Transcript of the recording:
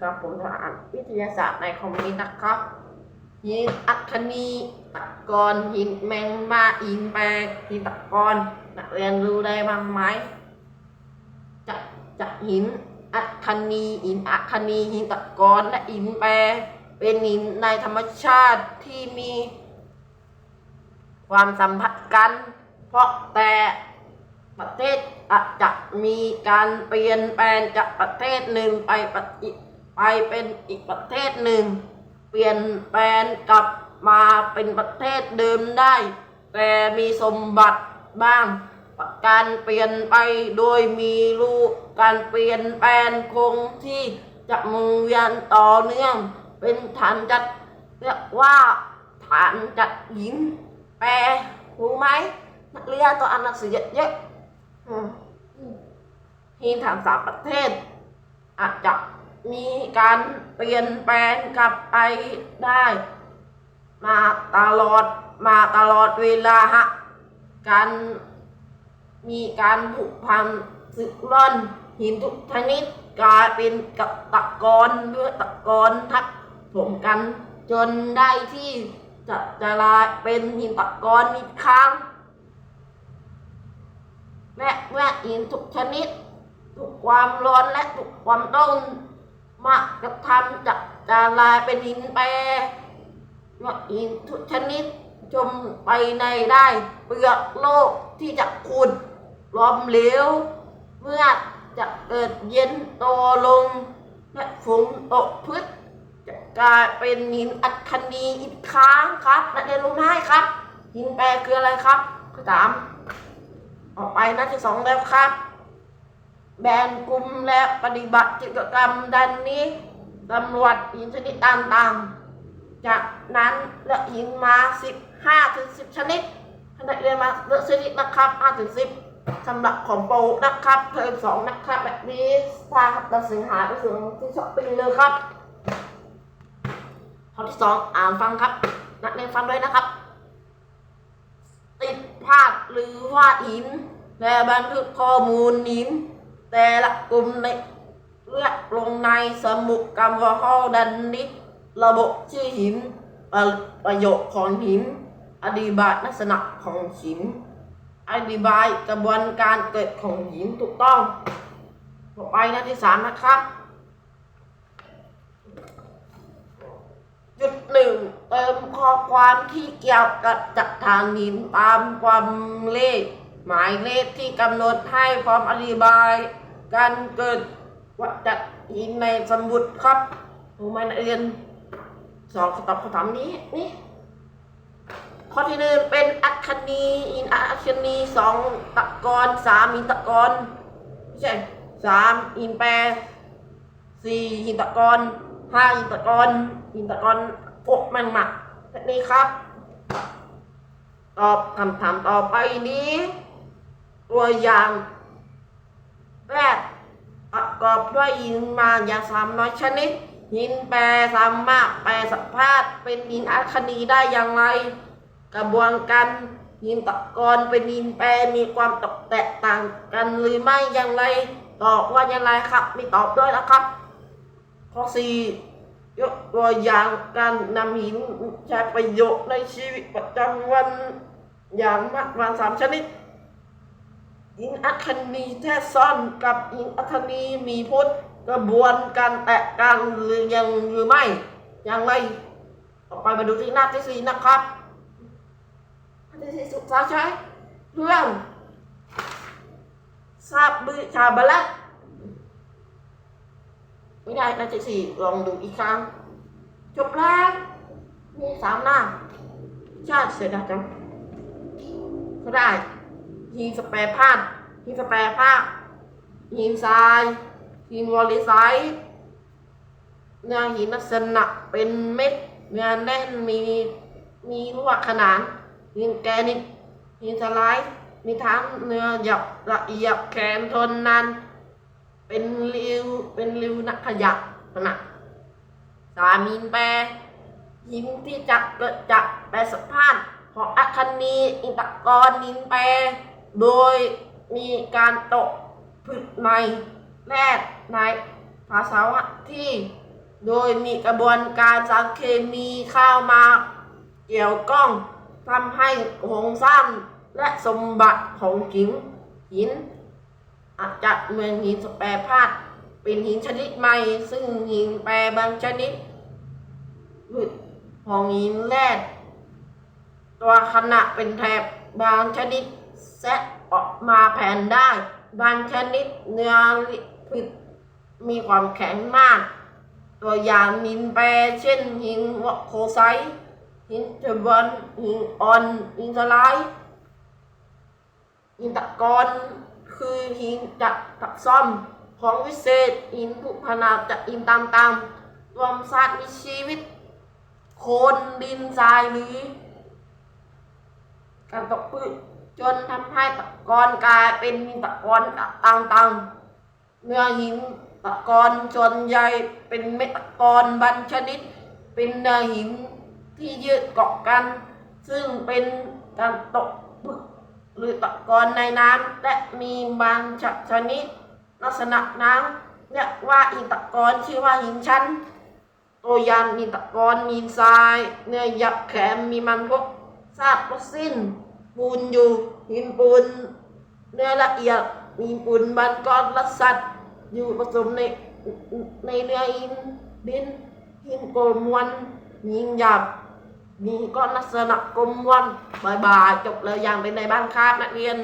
ครับผมจะอ่านวิทยาศาสตร์ในคอมมิวนิสต์นะครับหินอัคนีตะกอนหินแมงมาหินแปรหินตะกอนนักเรียนรู้ได้บ้างไหมจะจะหินอัคนีหินอัคนีหินตะกอนและหินแปรเป็นหินในธรรมชาติที่มี ความสัมพันธ์กัน เพราะแต่ประเทศอาจจะมีการเปลี่ยนแปลงจากประเทศหนึ่งไปประอีก ไปเป็นอีกประเทศหนึ่ง เปลี่ยนแปลงกลับมาเป็นประเทศเดิมได้ แต่มีสมบัติบ้าง การเปลี่ยนไปโดยมีรูปการเปลี่ยนแปลงคงที่จะมุนเวียนต่อเนื่อง เป็นฐานจัดเรียกว่าฐานจัดหญิงแปลรู้ไหมนักเรียนตัวอ่านหนังสือเยอะๆที่ทางสามประเทศอาจจะ มีการเปลี่ยนแปลงกลับไปได้ มาตลอดมาตลอดเวลาฮะการมีการผุพังสึกร่อนหินทุกชนิดกลายเป็นกับตะกอนเลือตะกอนทับถมกัน จนได้ที่จะจะลายเป็นหินตะกอนอีกครั้งและเมื่อหินทุกชนิดทุกความร้อนและทุกความต้น มากระทำจะจะลาเป็นหินแปรหินทุกชนิดจมไปในได้เปลือกโลกที่จะขุดล้อมเหลว เมื่อจะเกิดเย็นโตลง และฝนตกพืชจะกลายเป็นหินอัคนีอีกครั้งครับนักเรียนรู้ไหมครับ หินแปรคืออะไรครับข้อสามออกไปนัดที่สองแล้วครับ แบ่งกลุ่มและปฏิบัติกิจกรรมดังนี้ตำรวจหินชนิดต่างๆ จากนั้นเลือกหินมาสิบห้าถึงสิบชนิดขณะเรียนมาเลือกชนิดนะครับห้าถึงสิบสำหรับของโปนะครับเทอมสองนะครับ แบบนี้ถ้าบตัดสินหาไปถึงที่ช้อปปิ้งเลยครับข้อที่สองอ่านฟังครับ นักเรียนฟังด้วยนะครับ ติดภาพหรือวาดหินและบันทึกข้อมูลหิน แต่ละกลุ่มในเลือกลงในสมุดกรรมวข้อดันนี้ ระบบชื่อหินประประโยชน์ของหิน อธิบายลักษณะของหิน อธิบายกระบวนการเกิดของหินถูกต้องต่อไปหน้าที่สามนะครับจุดหนึ่งเติมข้อความที่เกี่ยวกับจักรฐานหินตามความเลข หมายเลขที่กำหนดให้พร้อมอธิบาย การเกิดวัฏจักรหินในสมุดครับรู้ไหมนักเรียนสองตอบคำถามนี้นี่ข้อที่หนึ่งเป็นอัคคณีหินอัคคณีสองตะกอนสามหินตะกอนไม่ใช่สามหินแปรสี่หินตะกอนห้าหินตะกอนหินตะกอนพวกแมงหมักแค่นี้ครับ ตอบคำถามต่อไปนี้ ตัวอย่าง แรกประกอบด้วยหินมาอย่างสามน้อยชนิด หินแปรสามารถแปรสภาพเป็นหินอัคคีได้อย่างไร กระบวนการหินตะกอนเป็นหินแปรมีความตกแตกต่างกันหรือไม่อย่างไรตอบว่าอย่างไรครับมีตอบด้วยนะครับ ข้อสี่ยกตัวอย่างการนำหินใช้ประโยชน์ในชีวิตประจำวันอย่างมากมายสามชนิด หินอัคนีแท้ซ่อนกับหินอัคนีมีพุทธกระบวนการแตกกันหรือยังหรือไม่อย่างไรต่อไปมาดูที่หน้าที่สี่นะครับหน้าที่สี่สุดท้ายใช้เรื่องทราบบือชาบลักไม่ได้หน้าที่สี่ลองดูอีกครั้งจบแล้วมีสามหน้าชาติเสดายจังก็ได้ หินสแปรพาดหินสแปรผ้าหินทรายหินวอลลิไซต์เนื้อหินลักษณะเป็นเม็ดเนื้อแน่นมีมีลวดขนานหินแกนิตหินสไลด์มีทั้งเนื้อหยับละเอียดแข็งทนนานเป็นริวเป็นริวนักขยับขนาดสามหินแปรหินที่จะเกิดจากแปรสภาพของอัคนีอินตะกรหินแปร โดยมีการตกผึกในแรกในภาษาวะที่ โดยมีกระบวนการสารเคมีเข้ามาเกี่ยวข้องทำให้โครงสร้างและสมบัติของหินหิน อาจจะเหมือนหินสแปรธาตุเป็นหินชนิดใหม่ ซึ่งหินแปรบางชนิดหลุดของหินแร่ตัวขณะเป็นแถบบางชนิด แซะออกมาแผ่นได้ บางชนิดเนื้อลิดมีความแข็งมาก ตัวอย่างหินแปรเช่นหินวโคไซหินเทเบิลหินออนหินสไลด์หินตะกอนคือหินจากตักซ่อมของวิเศษหินผูพนาจากหินตามตามรวมศาตร์มีชีวิต โคนดินทรายหรือการตกพืช จนทำให้ตะกอนกลายเป็นหินตะกอนต่างๆ เนื้อหินตะกอนส่วนใหญ่เป็นเม็ดตะกอนบางชนิด เป็นเนื้อหินที่ยืดเกาะกัน ซึ่งเป็นการตกบึกหรือตะกอนในน้ำและมีบางชนิด ลักษณะน้ำเรียกว่าหินตะกอนชื่อว่าหินชั้น ตัวอย่างหินตะกอนมีทราย เนื้อหยับแข็งมีมันพวกซากฟอสซิล ปูนอยู่หินปูนเนื้อละเอียดมีปูนบานก้อนและสัตว์อยู่ผสมในในเนื้อหินดินหินกลมวันหินหยาบมีก้อนลักษณะกลมวันบายบายจบเลยอย่างเป็นในบ้านคาบนักเรียน